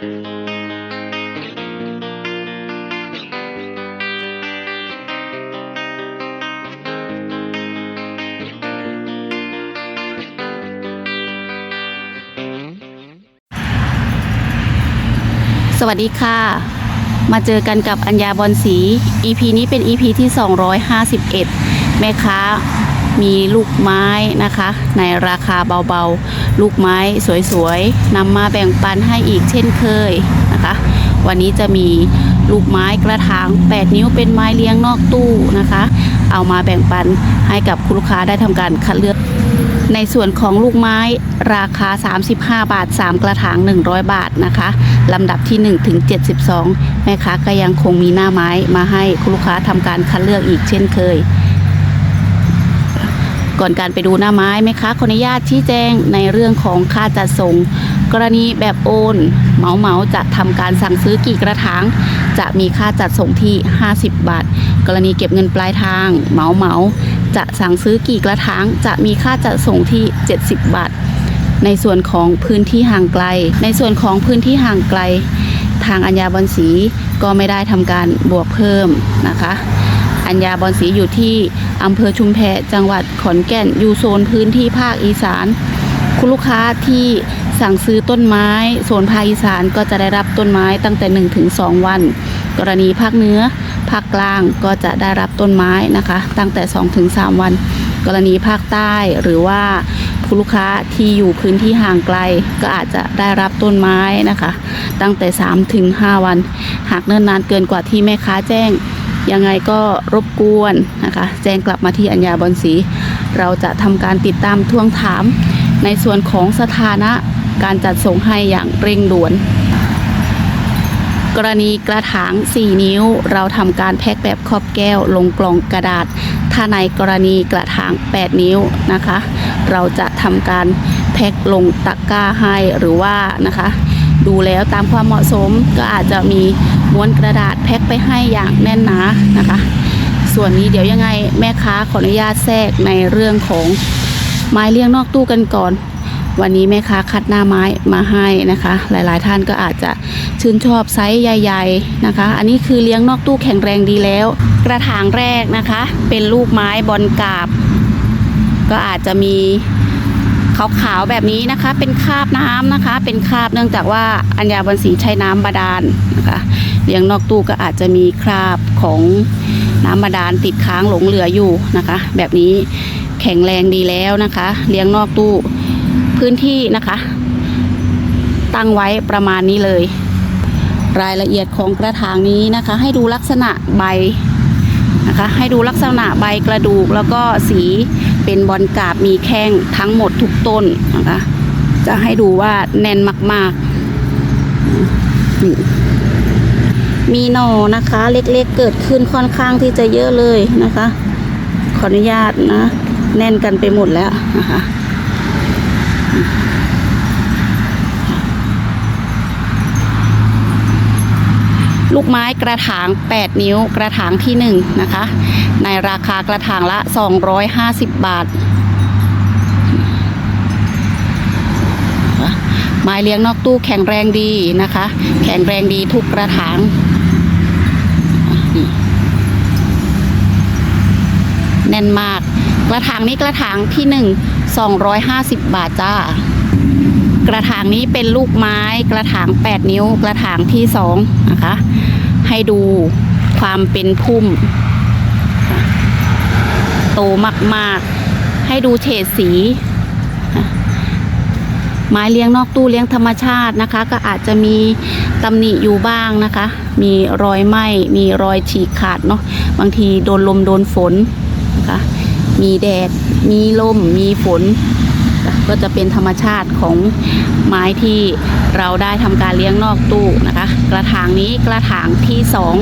สวัสดีค่ะ มาเจอกันกับอัญญาบอลสี EP นี้เป็น EP ที่ 251 แม่ค้า มีลูกไม้นะคะ ในราคาเบาๆ ลูกไม้สวยๆนำมาแบ่งปันให้อีกเช่นเคยนะคะ วันนี้จะมีลูกไม้กระถาง 8 นิ้วเป็นไม้เลี้ยงนอกตู้นะคะ เอามาแบ่งปันให้กับคุณลูกค้าได้ทำการคัดเลือกในส่วนของลูกไม้ราคา 35 บาท 3 กระถาง 100 บาทนะคะลำดับที่ 1 ถึง 72 แม่ค้าก็ยังคงมีหน้าไม้มาให้คุณลูกค้าทำการคัดเลือกอีกเช่นเคย ก่อนการไปดูหน้าไม้แม่ค้าขออนุญาตชี้แจงในเรื่องของค่าจัดส่ง กรณีแบบโอนเหมาเหมาๆจะทำการสั่งซื้อกี่กระถางจะมีค่าจัดส่งที่ 50 บาท กรณีเก็บเงินปลายทางเหมาเหมาๆจะสั่งซื้อกี่กระถางจะมีค่าจัดส่งที่ 70 บาท ในส่วนของพื้นที่ห่างไกล ในส่วนของพื้นที่ห่างไกล ทางอัญญาบอนสีก็ไม่ได้ทำการบวกเพิ่มนะคะ อัญญาบอนสีอยู่ที่อำเภอชุมแพจังหวัดขอนแก่นอยู่โซนพื้นที่ภาคอีสาน คุณลูกค้าที่สั่งซื้อต้นไม้โซนภาคอีสานก็จะได้รับต้นไม้ตั้งแต่ 1-2 วัน กรณีภาคเหนือภาคกลางก็จะได้รับต้นไม้นะคะ ตั้งแต่ 2-3 วัน กรณีภาคใต้หรือว่าคุณลูกค้าที่อยู่พื้นที่ห่างไกลก็อาจจะได้รับต้นไม้นะคะ ตั้งแต่ 3-5 วัน หากเนิ่นนานเกินกว่าที่แม่ค้าแจ้ง ยังไงก็รบกวนนะคะแจ้งกลับมาที่อัญญาบอนสี เราจะทำการติดตามทวงถาม ในส่วนของสถานะการจัดส่งให้อย่างเร่งด่วน กรณีกระถาง 4 นิ้ว เราทำการแพ็คแบบครอบแก้วลงกล่องกระดาษ ถ้าในกรณีกระถาง 8 นิ้วนะคะ เราจะทำการแพ็คลงตะกร้าให้หรือว่านะคะ ดูแล้วตามความเหมาะสมก็อาจจะมี ม้วนกระดาษแพ็คไปให้อย่างแน่นหนานะคะ ส่วนนี้เดี๋ยวยังไงแม่ค้าขออนุญาตแทรกในเรื่องของไม้เลี้ยงนอกตู้กันก่อน วันนี้แม่ค้าคัดหน้าไม้มาให้นะคะ หลายๆ ท่านก็อาจจะชื่นชอบไซส์ใหญ่ๆนะคะ อันนี้คือเลี้ยงนอกตู้แข็งแรงดีแล้ว กระถางแรกนะคะ เป็นลูกไม้บอลกาบ ก็อาจจะมีขาวๆแบบนี้นะคะ เป็นคราบน้ำนะคะ เป็นคราบเนื่องจากว่าอัญญาบันสีใช้น้ำบาดาลนะคะ เลี้ยงนอกตู้ก็อาจจะมีคราบของน้ำบาดาลติดค้างหลงเหลืออยู่นะคะ แบบนี้แข็งแรงดีแล้วนะคะ เลี้ยงนอกตู้พื้นที่นะคะ ตั้งไว้ประมาณนี้เลย รายละเอียดของกระถางนี้นะคะ ให้ดูลักษณะใบนะคะ ให้ดูลักษณะใบกระดูกแล้วก็สีเป็นบอลกาบมีแข้งทั้งหมดทุกต้นนะคะ จะให้ดูว่าแน่นมากๆนี่ มีหน่อนะคะ เล็กๆเกิดขึ้นค่อนข้างที่จะเยอะเลยนะคะ ขออนุญาตนะ แน่นกันไปหมดแล้วนะคะลูกไม้กระถาง 8 นิ้วกระถางที่ 1 นะคะ ในราคากระถางละ 250 บาท ไม้เลี้ยงนอกตู้แข็งแรงดีนะคะ แข็งแรงดีทุกกระถาง แน่นมาก กระถางนี้กระถางที่ 1 250 บาทจ้ากระถางนี้เป็นลูกไม้กระถาง 8 นิ้ว กระถางที่ 2 นะคะ ให้ดูความเป็นพุ่ม โตมาก ๆ ให้ดูเฉดสี ไม้เลี้ยงนอกตู้เลี้ยงธรรมชาตินะคะ ก็อาจจะมีตำหนิอยู่บ้างนะคะ มีรอยไหม้มีรอยฉีกขาดเนาะบางทีโดนลมโดนฝน มีแดด มีลม มีฝน ก็จะเป็นธรรมชาติของไม้ที่เราได้ทำการเลี้ยงนอกตู้นะคะ กระถางนี้กระถางที่สอง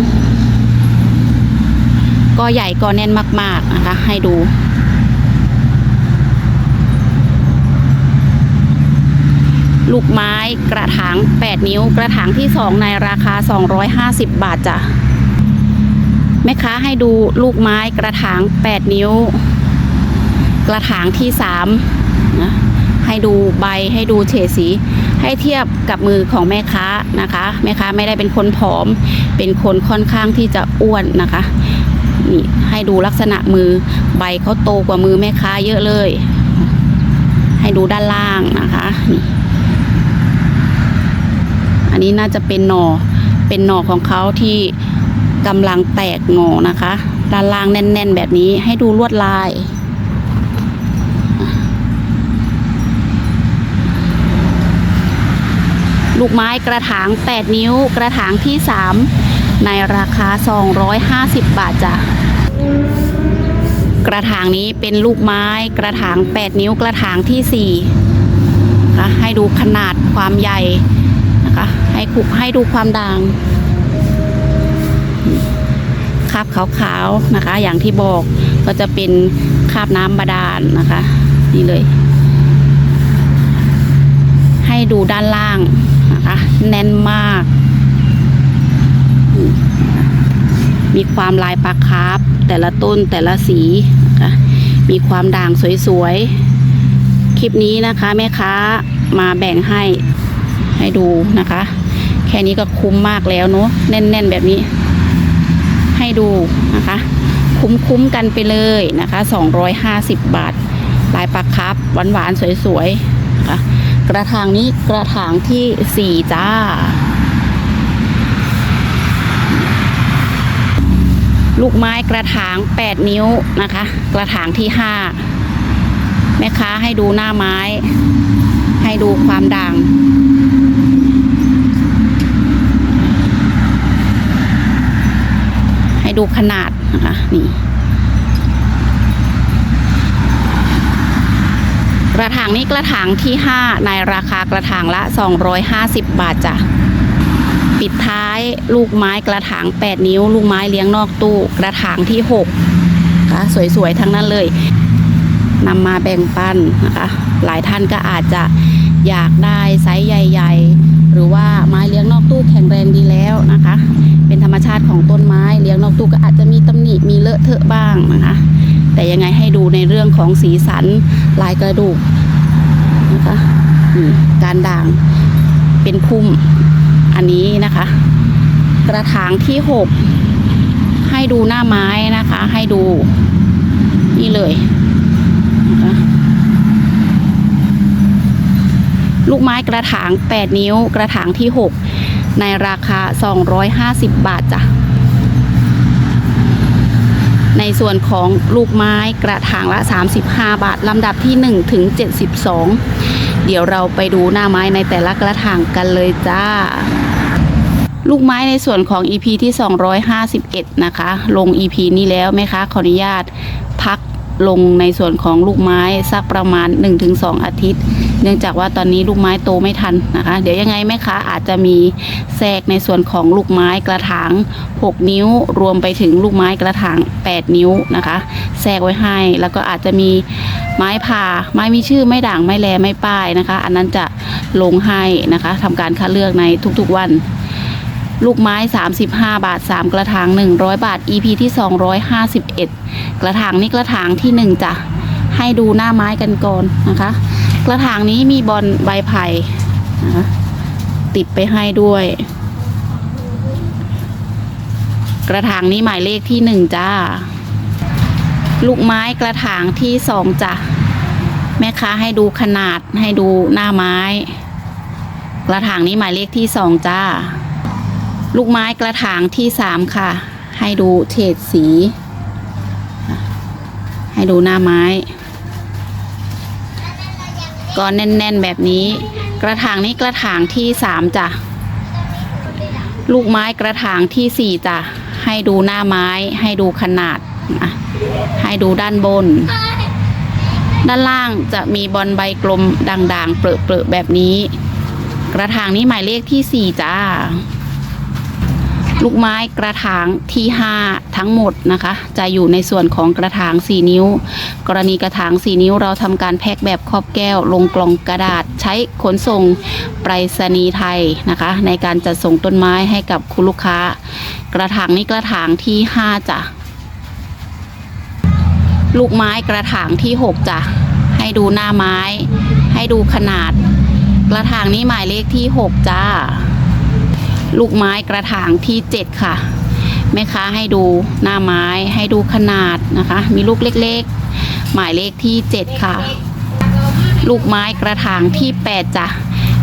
ก็ใหญ่ก็แน่นมาก ๆ นะคะ ให้ดูลูกไม้กระถาง 8 นิ้ว กระถางที่ 2 ในราคา 250 บาทจ้ะแม่ค้าให้ดูลูกไม้กระถาง 8 นิ้ว กระถางที่3นะให้ดูใบให้ดูเฉดสี ให้เทียบกับมือของแม่ค้านะคะแม่ค้าไม่ได้เป็นคนผอม เป็นคนค่อนข้างที่จะอ้วนนะคะนี่ให้ดูลักษณะมือใบเขาโตกว่ามือแม่ค้าเยอะเลย ให้ดูด้านล่างนะคะนี่อันนี้น่าจะเป็นหน่อเป็นหน่อของเขาที่กำลังแตกหนอนะคะ ด้านล่างแน่น ๆ แบบนี้ให้ดูลวดลาย ลูกไม้กระถาง 8 นิ้ว กระถางที่ 3 ในราคา 250 บาทจ้ะกระถางนี้เป็นลูกไม้กระถาง 8 นิ้วกระถางที่4นะคะให้ดูขนาดความใหญ่นะคะให้คุให้ดูความด่างคราบขาวๆนะคะ อย่างที่บอกก็จะเป็นคราบน้ำบาดาลนะคะ นี่เลย ให้ดูด้านล่าง นะคะ แน่นมากมมีความลายปลาคาร์ฟแต่ละต้นแต่ละสีนะคะมีความด่างสวยๆ คลิปนี้นะคะแม่ค้ามาแบ่งให้ให้ดูนะคะ แค่นี้ก็คุ้มมากแล้วเนาะแน่นๆแบบนี้ ให้ดูนะคะ คุ้มๆกันไปเลยนะคะ 250 บาท ลายปลาครับหวานๆสวยๆนะคะ กระถางนี้กระถางที่4จ้า ลูกไม้กระถาง8นิ้วนะคะ กระถางที่5แม่ค้าให้ดูหน้าไม้ ให้ดูความด่างให้ดูขนาดนะคะนี่ กระถางนี้กระถางที่ 5 ในราคากระถางละ 250 บาทจ้ะปิดท้ายลูกไม้กระถาง 8 นิ้ว ลูกไม้เลี้ยงนอกตู้กระถางที่6ค่ะสวยๆ ทั้งนั้นเลยนำมาแบ่งปันนะคะ หลายท่านก็อาจจะอยากได้ไซส์ใหญ่ ๆ หรือว่าไม้เลี้ยงนอกตู้แข็งแรงดีแล้วนะคะ เป็นธรรมชาติของต้นไม้เลี้ยงนอกตู้ก็อาจจะมีตำหนิมีเลอะเทอะบ้างนะคะ แต่ยังไงให้ดูในเรื่องของสีสันลายกระดูกนะคะการด่างเป็นพุ่มอันนี้นะคะ กระถางที่หกให้ดูหน้าไม้นะคะ ให้ดูนี่เลยนะคะลูกไม้กระถาง 8 นิ้วกระถางที่ 6 ในราคา 250 บาทจ้ะ ในส่วนของลูกไม้กระถางละ 35 บาท ลำดับที่ 1 ถึง 72 เดี๋ยวเราไปดูหน้าไม้ในแต่ละกระถางกันเลยจ้า ลูกไม้ในส่วนของ EP ที่ 251 นะคะ ลง EP นี้แล้วไหมคะ ขออนุญาตพัก ลงในส่วนของลูกไม้สักประมาณ 1-2 อาทิตย์ เนื่องจากว่าตอนนี้ลูกไม้โตไม่ทันนะคะ เดี๋ยวยังไงแม่ค้าอาจจะมีแทรกในส่วนของลูกไม้กระถาง 6 นิ้ว รวมไปถึงลูกไม้กระถาง 8 นิ้วนะคะ แทรกไว้ให้ แล้วก็อาจจะมีไม้ผ่าไม้มีชื่อไม่ด่างไม่แลไม่ป้ายนะคะ อันนั้นจะลงให้นะคะทำการคัดเลือกในทุกๆวัน ลูกไม้ 35 บาท 3 กระถาง 100 บาท EP ที่ 251 กระถางนี่กระถางที่ 1จ้ะให้ดูหน้าไม้กันก่อนนะคะ กระถางนี้มีบอลใบไผ่นะคะติดไปให้ด้วย กระถางนี้หมายเลขที่หนึ่งจ้า ลูกไม้กระถางที่สองจ้ะแม่ค้าให้ดูขนาดให้ดูหน้าไม้ กระถางนี้หมายเลขที่สองจ้า ลูกไม้กระถางที่สามค่ะ ให้ดูเฉดสี ให้ดูหน้าไม้ก็แน่น ๆ แบบนี้ กระถางนี้กระถางที่สามจ้ะลูกไม้กระถางที่สี่จ้ะให้ดูหน้าไม้ให้ดูขนาดให้ดูด้านบน ด้านล่างจะมีบอลใบกลมด่างๆ เปรอะๆแบบนี้ กระถางนี้หมายเลขที่สี่จ้า ลูกไม้กระถางที่ 5 ทั้งหมดนะคะ จะอยู่ในส่วนของกระถาง 4 นิ้ว กรณีกระถาง 4 นิ้วเราทำการแพ็คแบบครอบแก้ว ลงกล่องกระดาษใช้ขนส่งไปรษณีย์ไทยนะคะ ในการจัดส่งต้นไม้ให้กับคุณลูกค้า กระถางนี้กระถางที่ 5จ้ะลูกไม้กระถางที่ 6จ้ะให้ดูหน้าไม้ ให้ดูขนาด กระถางนี้หมายเลขที่ 6 จ้า ลูกไม้กระถางที่ 7 ค่ะ แม่ค้าให้ดูหน้าไม้ให้ดูขนาดนะคะ มีลูกเล็กๆ หมายเลขที่ 7 ค่ะ ลูกไม้กระถางที่ 8จ้ะ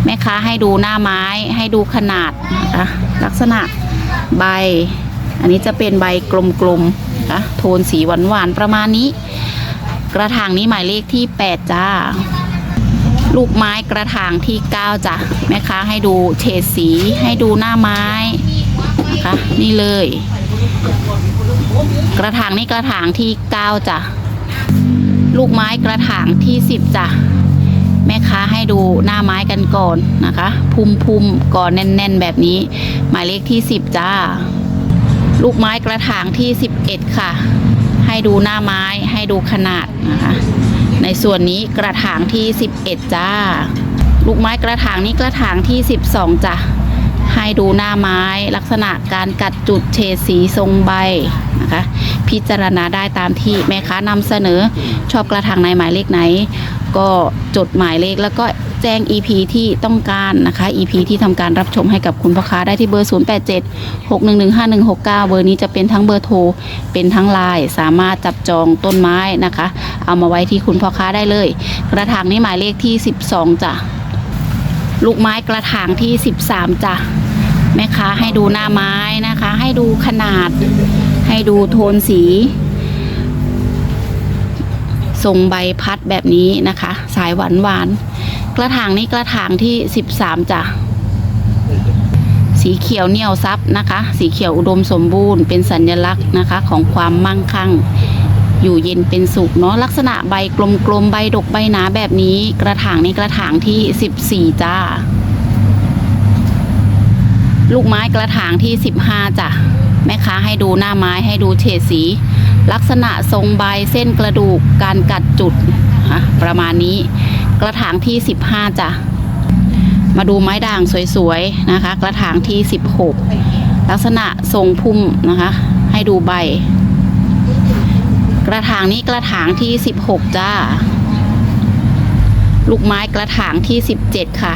แม่ค้าให้ดูหน้าไม้ให้ดูขนาดนะคะลักษณะใบ อันนี้จะเป็นใบกลมๆนะคะโทนสีหวานๆประมาณนี้ กระถางนี้หมายเลขที่ 8 จ้า ลูกไม้กระถางที่ 9จ้ะแม่ค้าให้ดูเฉดสีให้ดูหน้าไม้นะคะนี่เลย กระถางนี้กระถางที่ 9จ้ะลูกไม้กระถางที่ 10จ้ะแม่ค้าให้ดูหน้าไม้กันก่อนนะคะพุมพุมๆก่อนแน่น ๆ แบบนี้ หมายเลขที่ 10 จ้า ลูกไม้กระถางที่ 11 ค่ะ ให้ดูหน้าไม้ให้ดูขนาดนะคะ ในส่วนนี้กระถางที่ 11 จ้า ลูกไม้กระถางนี้กระถางที่ 12 จ้ะ ให้ดูหน้าไม้ลักษณะการกัดจุดเฉดสีทรงใบนะคะ พิจารณาได้ตามที่แม่ค้านำเสนอชอบกระถางในหมายเลขไหน ก็จดหมายเลขแล้วก็ แจ้ง EP ที่ต้องการนะคะ EP ที่ทำการรับชมให้กับคุณพ่อค้าได้ที่เบอร์ 087 611 5169 เบอร์นี้จะเป็นทั้งเบอร์โทร เป็นทั้งไลน์สามารถจับจองต้นไม้นะคะ เอามาไว้ที่คุณพ่อค้าได้เลย กระถางนี้หมายเลขที่ 12จ้ะลูกไม้กระถางที่ 13จ้ะแม่ค้าให้ดูหน้าไม้นะคะ ให้ดูขนาด ให้ดูโทนสีทรงใบพัดแบบนี้นะคะ สายหวานหวาน กระถางนี้กระถางที่13จ้ะสีเขียวเหนี่ยวซับนะคะ สีเขียวอุดมสมบูรณ์เป็นสัญลักษณ์นะคะของความมั่งคั่ง อยู่เย็นเป็นสุขเนาะลักษณะใบกลมๆใบดกใบหนาแบบนี้กระถางนี้กระถางที่14จ้า ลูกไม้กระถางที่15จ้ะแม่ค้าให้ดูหน้าไม้ให้ดูเฉดสี ลักษณะทรงใบเส้นกระดูกการกัดจุดประมาณนี้ กระถางที่ 15จ้ะมาดูไม้ด่างสวยๆนะคะ กระถางที่ 16 ลักษณะทรงพุ่มนะคะ ให้ดูใบ กระถางนี้กระถางที่ 16 จ้า ลูกไม้กระถางที่ 17 ค่ะ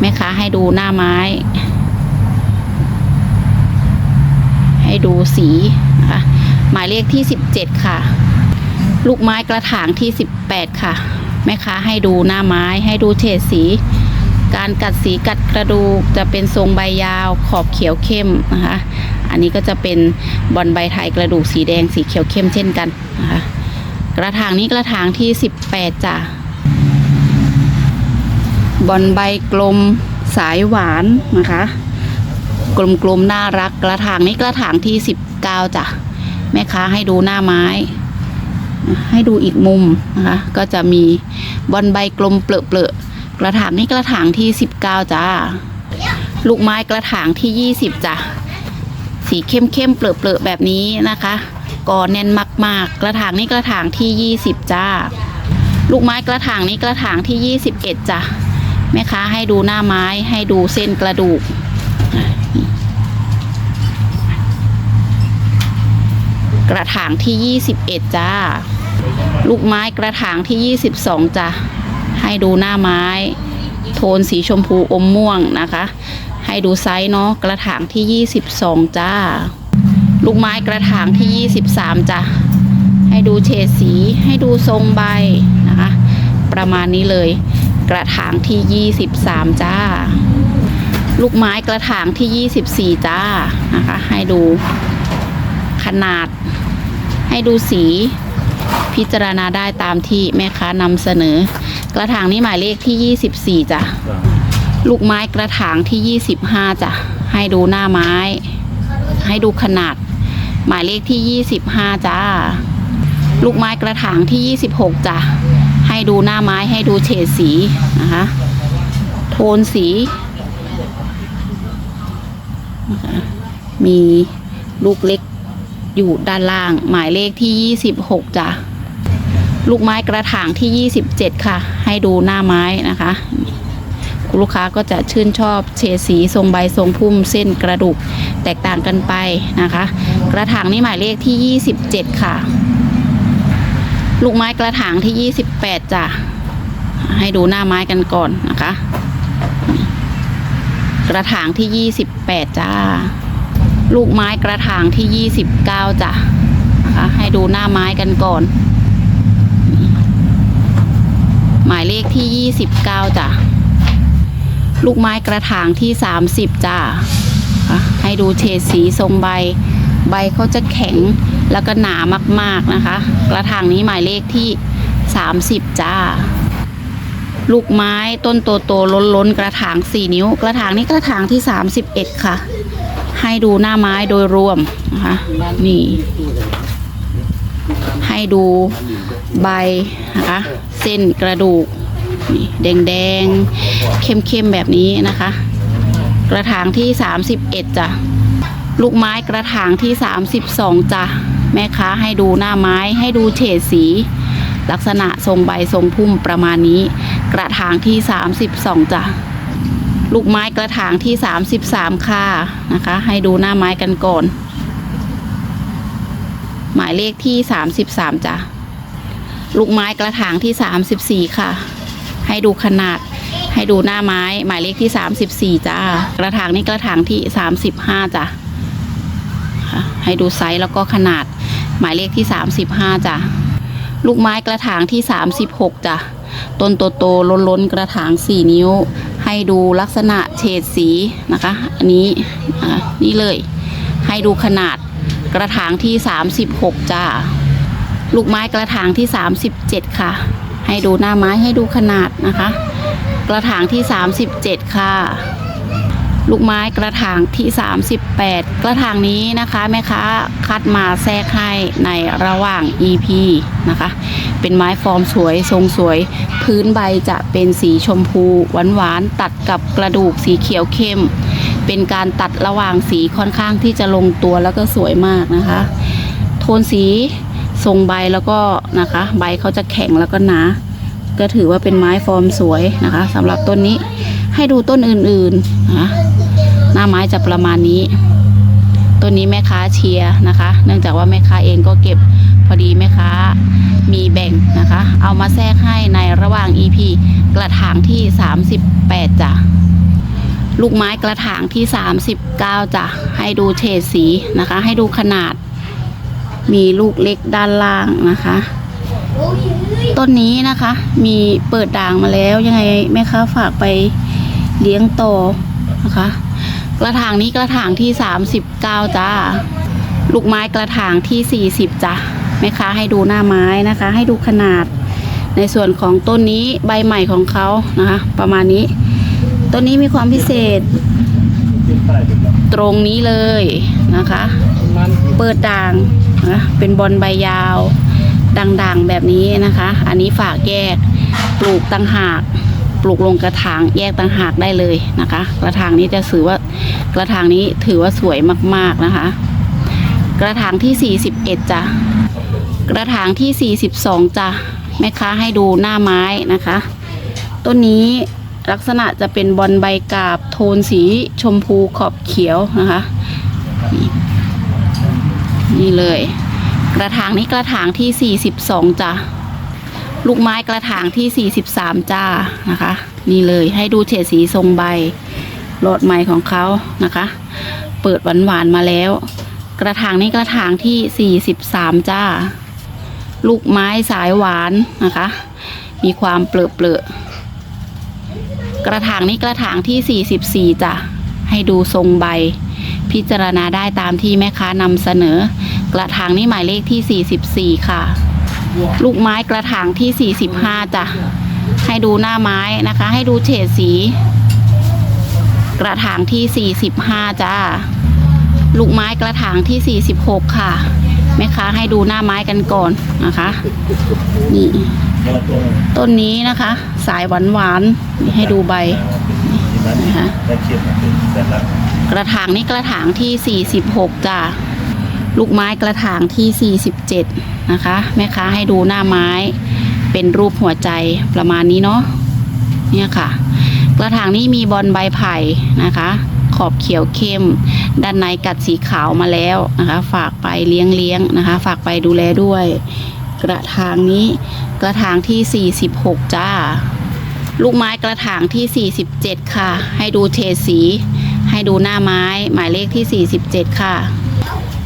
แม่ค้าให้ดูหน้าไม้ ให้ดูสีนะคะหมายเลขที่ 17 ค่ะ ลูกไม้กระถางที่ 18 ค่ะ แม่ค้าให้ดูหน้าไม้ให้ดูเฉดสี การกัดสีกัดกระดูกจะเป็นทรงใบยาวขอบเขียวเข้มนะคะ อันนี้ก็จะเป็นบอลใบไทยกระดูกสีแดงสีเขียวเข้มเช่นกันนะคะกระถางนี้กระถางที่ 18จ้ะบอลใบกลมสายหวานนะคะ กลมๆน่ารักกระถางนี้กระถางที่ 19จ้ะแม่ค้าให้ดูหน้าไม้ ให้ดูอีกมุมนะคะ ก็จะมีบอลใบกลมเปลอะๆกระถางนี้กระถางที่ 19 จ้า ลูกไม้กระถางที่ 20 จ้ะสีเข้มๆเปลอะๆแบบนี้นะคะก่อแน่นมาก ๆ กระถางนี้กระถางที่ 20 จ้า ลูกไม้กระถางนี้กระถางที่ 21 จ้ะแม่ค้าให้ดูหน้าไม้ให้ดูเส้นกระดูกกระถางที่ 21 จ้า ลูกไม้กระถางที่ 22จ้ะให้ดูหน้าไม้ โทนสีชมพูอมม่วงนะคะ ให้ดูไซส์เนาะกระถางที่ 22 จ้า ลูกไม้กระถางที่ 23 จ้ะ ให้ดูเฉดสีให้ดูทรงใบนะคะ ประมาณนี้เลย กระถางที่ 23 จ้า ลูกไม้กระถางที่ 24 จ้านะคะ ให้ดูขนาด ให้ดูสี พิจารณาได้ตามที่แม่ค้านำเสนอ กระถางนี้หมายเลขที่ 24จ้ะลูกไม้กระถางที่ 25จ้ะให้ดูหน้าไม้ ให้ดูขนาด หมายเลขที่ 25จ้าลูกไม้กระถางที่ 26จ้ะให้ดูหน้าไม้ให้ดูเฉดสีนะคะโทนสีนะคะมีลูกเล็กอยู่ด้านล่าง หมายเลขที่ 26จ้ะ ลูกไม้กระถางที่ 27 ค่ะ ให้ดูหน้าไม้นะคะคุณลูกค้าก็จะชื่นชอบเฉดสีทรงใบทรงพุ่มเส้นกระดูกแตกต่างกันไปนะคะ กระถางนี้หมายเลขที่ 27 ค่ะ ลูกไม้กระถางที่ 28จ้ะให้ดูหน้าไม้กันก่อนนะคะ กระถางที่ 28 จ้า ลูกไม้กระถางที่ 29 จ้ะนะคะให้ดูหน้าไม้กันก่อน หมายเลขที่ 29จ้ะลูกไม้กระถางที่ 30จ้าค่ะให้ดูเฉดสีทรงใบ ใบเขาจะแข็งแล้วก็หนามากๆนะคะ กระถางนี้หมายเลขที่ 30 จ้า ลูกไม้ต้นโตโตล้นล้นๆกระถาง 4 นิ้ว กระถางนี้กระถางที่ 31 ค่ะ ให้ดูหน้าไม้โดยรวมนะคะนี่ ให้ดูใบนะคะ เส้นกระดูกนี่แดงๆเข้มๆแบบนี้นะคะ กระถางที่ 31จ้ะลูกไม้กระถางที่ 32จ้ะแม่ค้าให้ดูหน้าไม้ให้ดูเฉดสี ลักษณะทรงใบทรงพุ่มประมาณนี้ กระถางที่ 32จ้ะลูกไม้กระถางที่ 33 ค่ะนะคะ ให้ดูหน้าไม้กันก่อน หมายเลขที่ 33จ้ะ ลูกไม้กระถางที่ 34 ค่ะ ให้ดูขนาดให้ดูหน้าไม้ หมายเลขที่ 34 จ้ากระถางนี้กระถางที่ 35 จ้ะให้ดูไซส์แล้วก็ขนาด หมายเลขที่ 35 จ้ะลูกไม้กระถางที่ 36 จ้ะต้นโตโตล้นล้นๆกระถาง 4 นิ้ว ให้ดูลักษณะเฉดสีนะคะ อันนี้นี่เลย ให้ดูขนาดกระถางที่ 36 จ้า ลูกไม้กระถางที่ 37 ค่ะ ให้ดูหน้าไม้ให้ดูขนาดนะคะ กระถางที่ 37 ค่ะ ลูกไม้กระถางที่ 38 กระถางนี้นะคะแม่ค้าคัดมาแทรกให้ในระหว่าง EP นะคะ เป็นไม้ฟอร์มสวยทรงสวย พื้นใบจะเป็นสีชมพูหวานๆตัดกับกระดูกสีเขียวเข้ม เป็นการตัดระหว่างสีค่อนข้างที่จะลงตัวแล้วก็สวยมากนะคะ โทนสี ทรงใบแล้วก็นะคะ ใบเขาจะแข็งแล้วก็หนา ก็ถือว่าเป็นไม้ฟอร์มสวยนะคะสำหรับต้นนี้ให้ดูต้นอื่นๆนะคะหน้าไม้จะประมาณนี้ ต้นนี้แม่ค้าเชียร์นะคะ เนื่องจากว่าแม่ค้าเองก็เก็บพอดีแม่ค้ามีแบ่งนะคะ เอามาแทรกให้ในระหว่าง EP กระถางที่ 38จ้ะลูกไม้กระถางที่ 39จ้ะให้ดูเฉดสีนะคะ ให้ดูขนาด มีลูกเล็กด้านล่างนะคะ ต้นนี้นะคะ มีเปิดด่างมาแล้วยังไงแม่ค้าฝากไปเลี้ยงต่อนะคะ กระถางนี้กระถางที่39จ้า ลูกไม้กระถางที่40จ้ะแม่ค้าให้ดูหน้าไม้นะคะ ให้ดูขนาดในส่วนของต้นนี้ใบใหม่ของเขานะคะ ประมาณนี้ ต้นนี้มีความพิเศษ ตรงนี้เลยนะคะ เปิดด่าง นะเป็นบอลใบยาวด่างๆแบบนี้นะคะ อันนี้ฝากแยกปลูกตั้งหากปลูกลงกระถางแยกตั้งหากได้เลยนะคะ กระถางนี้จะถือว่ากระถางนี้ถือว่าสวยมากๆนะคะ กระถางที่ 41จ้ะกระถางที่ 42จ้ะแม่ค้าให้ดูหน้าไม้นะคะ ต้นนี้ลักษณะจะเป็นบอลใบกาบโทนสีชมพูขอบเขียวนะคะ นี่เลย กระถางนี้กระถางที่ 42จ้ะลูกไม้กระถางที่ 43 จ้านะคะ นี่เลยให้ดูเฉดสีทรงใบโหลดใหม่ของเขานะคะ เปิดหวานๆมาแล้ว กระถางนี้กระถางที่ 43 จ้า ลูกไม้สายหวานนะคะ มีความเปลือเปลือกระถางนี้กระถางที่ 44จ้ะให้ดูทรงใบ พิจารณาได้ตามที่แม่ค้านำเสนอ กระถางนี้หมายเลขที่ 44 ค่ะ ลูกไม้กระถางที่ 45จ้ะให้ดูหน้าไม้นะคะ ให้ดูเฉดสี กระถางที่ 45 จ้าลูกไม้กระถางที่ 46 ค่ะแม่ค้าให้ดูหน้าไม้กันก่อนนะคะ นี่ ต้นนี้นะคะ สายหวานหวานๆนี่ให้ดูใบ นะคะกระถางนี้กระถางที่ 46จ้ะลูกไม้กระถางที่ 47 นะคะ แม่ค้าให้ดูหน้าไม้เป็นรูปหัวใจประมาณนี้เนาะเนี่ยค่ะ กระถางนี้มีบอลใบไผ่นะคะ ขอบเขียวเข้ม ด้านในกัดสีขาวมาแล้วนะคะ ฝากไปเลี้ยงเลี้ยงนะคะ ฝากไปดูแลด้วย กระถางนี้กระถางที่ 46 จ้า ลูกไม้กระถางที่ 47 ค่ะ ให้ดูเฉดสี ให้ดูหน้าไม้ หมายเลขที่ 47 ค่ะ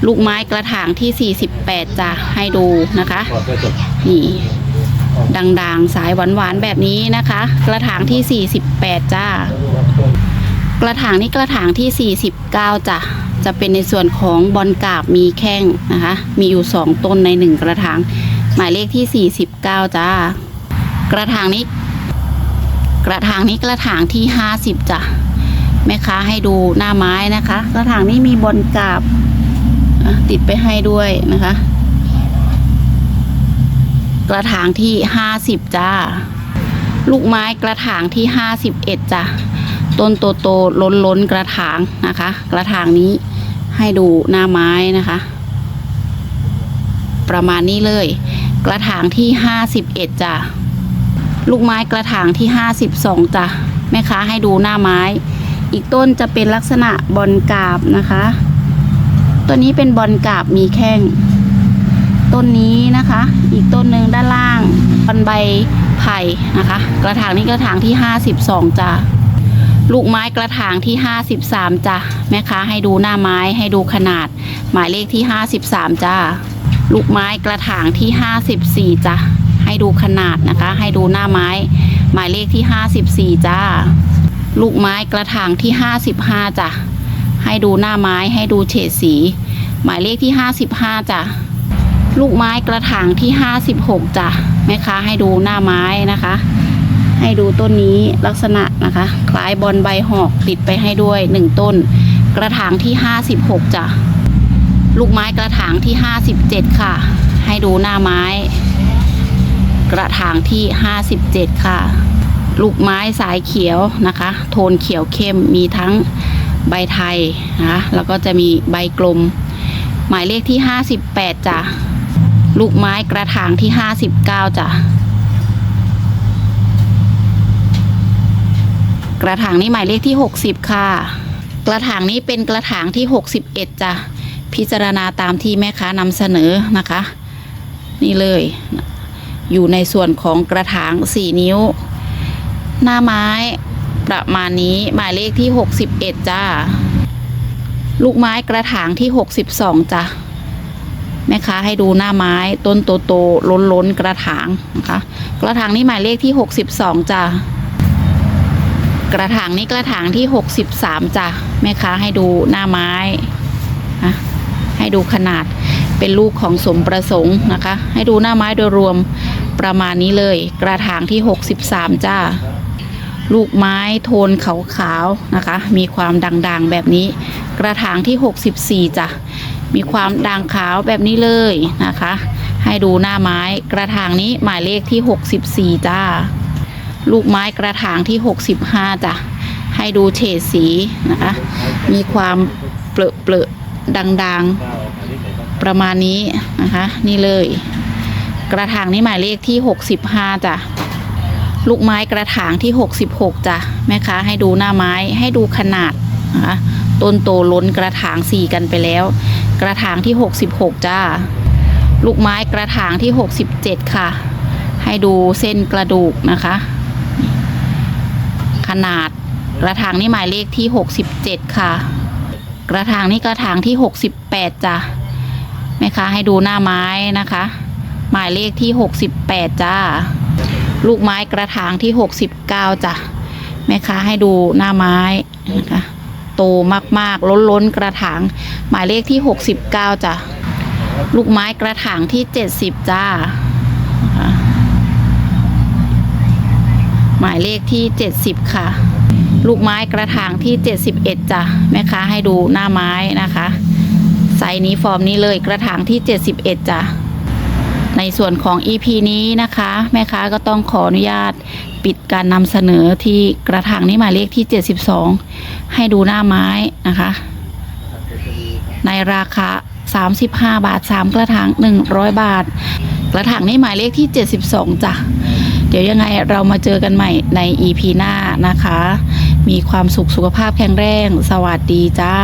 ลูกไม้กระถางที่ 48จ้ะให้ดูนะคะ นี่ดังๆ สายหวานๆ แบบนี้นะคะ กระถางที่ 48 จ้ากระถางนี้กระถางที่ 49จ้ะจะเป็นในส่วนของบอลกาบมีแข้งนะคะ มีอยู่ 2 ต้นใน 1 กระถาง หมายเลขที่ 49 จ้ากระถางนี้ กระถางนี้กระถางที่50จ้ะแม่ค้าให้ดูหน้าไม้นะคะ กระถางนี้มีบอลกาบติดไปให้ด้วยนะคะ กระถางที่50จ้าลูกไม้กระถางที่51จ้ะต้นโตโตล้นล้นกระถางนะคะ กระถางนี้ให้ดูหน้าไม้นะคะ ประมาณนี้เลย กระถางที่51จ้ะ ลูกไม้กระถางที่ 52จ้ะแม่ค้าให้ดูหน้าไม้ อีกต้นจะเป็นลักษณะบอลกาบนะคะ ตัวนี้เป็นบอลกาบมีแข้ง ต้นนี้นะคะ อีกต้นหนึ่งด้านล่างบอนใบไผ่นะคะ กระถางนี้กระถางที่ 52จ้ะลูกไม้กระถางที่ 53จ้ะแม่ค้าให้ดูหน้าไม้ให้ดูขนาด หมายเลขที่ 53จ้าลูกไม้กระถางที่ 54จ้ะ ให้ดูขนาดนะคะ ให้ดูหน้าไม้ หมายเลขที่ 54 จ้า ลูกไม้กระถางที่ 55 จ้ะ ให้ดูหน้าไม้ให้ดูเฉดสี หมายเลขที่ 55 จ้ะ ลูกไม้กระถางที่ 56 จ้ะแม่ค้าให้ดูหน้าไม้นะคะ ให้ดูต้นนี้ลักษณะนะคะ คล้ายบอลใบหอกติดไปให้ด้วยหนึ่งต้น กระถางที่ 56 จ้ะ ลูกไม้กระถางที่ 57 ค่ะให้ดูหน้าไม้ กระถางที่ 57 ค่ะ ลูกไม้สายเขียวนะคะ โทนเขียวเข้มมีทั้งใบไทยนะคะแล้วก็จะมีใบกลม หมายเลขที่ 58จ้ะลูกไม้กระถางที่ 59จ้ะกระถางนี้หมายเลขที่ 60 ค่ะ กระถางนี้เป็นกระถางที่ 61จ้ะพิจารณาตามที่แม่ค้านำเสนอนะคะ นี่เลย อยู่ในส่วนของกระถาง 4 นิ้ว หน้าไม้ประมาณนี้หมายเลขที่ 61 จ้า ลูกไม้กระถางที่ 62 จ้ะแม่ค้าให้ดูหน้าไม้ต้นโตโตล้นล้นกระถางนะคะกระถางนี้หมายเลขที่ 62จ้ะกระถางนี้กระถางที่ 63จ้ะแม่ค้าให้ดูหน้าไม้นะให้ดูขนาดเป็นลูกของสมประสงค์นะคะ ให้ดูหน้าไม้โดยรวม ประมาณนี้เลย กระถางที่ 63 จ้า ลูกไม้โทนขาวๆนะคะ มีความด่างๆแบบนี้ กระถางที่ 64 จ้ะ มีความด่างขาวแบบนี้เลยนะคะ ให้ดูหน้าไม้กระถางนี้หมายเลขที่ 64 จ้า ลูกไม้กระถางที่ 65 จ้ะ ให้ดูเฉดสีนะคะ มีความเปลอะเปลอะดังๆประมาณนี้นะคะ นี่เลย กระถางนี้หมายเลขที่65จ้ะลูกไม้กระถางที่ 66จ้ะแม่ค้าให้ดูหน้าไม้ให้ดูขนาดนะคะต้นโตล้นกระถางสี่กันไปแล้ว กระถางที่ 66 จ้า ลูกไม้กระถางที่ 67 ค่ะ ให้ดูเส้นกระดูกนะคะ ขนาดกระถางนี่หมายเลขที่ 67 ค่ะ กระถางนี่กระถางที่ 68 จ้ะแม่ค้าให้ดูหน้าไม้นะคะ หมายเลขที่ 68 จ้า ลูกไม้กระถางที่ 69 จ้ะแม่ค้าให้ดูหน้าไม้นะคะโตมากๆ ล้นล้นกระถาง หมายเลขที่ 69 จ้ะ ลูกไม้กระถางที่ 70 จ้า หมายเลขที่ 70 ค่ะ ลูกไม้กระถางที่ 71 จ้ะ แม่ค้าให้ดูหน้าไม้นะคะไซส์นี้ฟอร์มนี้เลยกระถางที่ 71 จ้ะ ในส่วนของ EP นี้นะคะ แม่ค้าก็ต้องขออนุญาตปิดการนำเสนอที่กระถางนี้หมายเลขที่ 72 ให้ดูหน้าไม้นะคะ ในราคา 35 บาท 3 กระถาง 100 บาท กระถางนี้หมายเลขที่ 72จ้ะเดี๋ยวยังไงเรามาเจอกันใหม่ใน EP หน้านะคะ มีความสุขสุขภาพแข็งแรง สวัสดีจ้า